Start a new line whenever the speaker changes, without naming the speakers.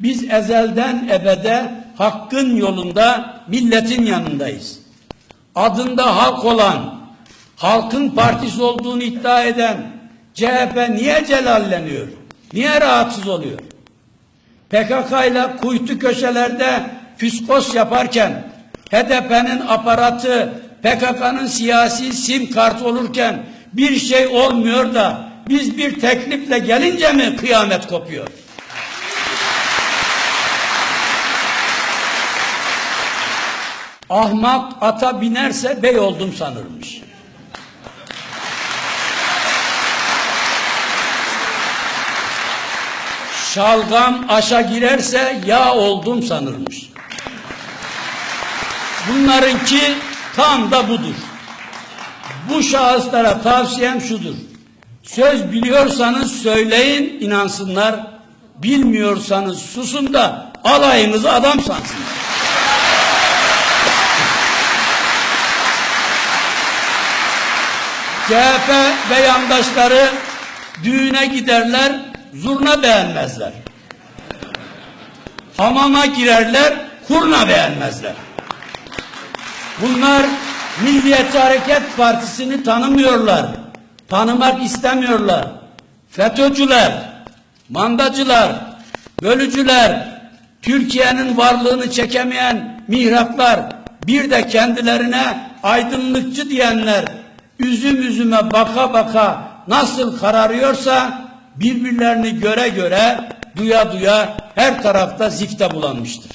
Biz ezelden ebede hakkın yolunda milletin yanındayız. Adında halk olan, halkın partisi olduğunu iddia eden CHP niye celalleniyor? Niye rahatsız oluyor? PKK ile kuytu köşelerde fiskos yaparken HDP'nin aparatı PKK'nın siyasi sim kartı olurken bir şey olmuyor da biz bir teklifle gelince mi kıyamet kopuyor? Ahmak ata binerse bey oldum sanırmış. Şalgam aşa girerse yağ oldum sanırmış. Bunlarınki tam da budur. Bu şahıslara tavsiyem şudur. Söz biliyorsanız söyleyin inansınlar. Bilmiyorsanız susun da alayınızı adam sansınlar. CHP ve yandaşları düğüne giderler, zurna beğenmezler. Hamama girerler, kurna beğenmezler. Bunlar Milliyetçi Hareket Partisi'ni tanımıyorlar. Tanımak istemiyorlar. FETÖ'cüler, mandacılar, bölücüler, Türkiye'nin varlığını çekemeyen mihraklar, bir de kendilerine aydınlıkçı diyenler, üzüm üzüme baka baka nasıl kararıyorsa birbirlerini göre göre duya duya her tarafta zifte bulanmıştır.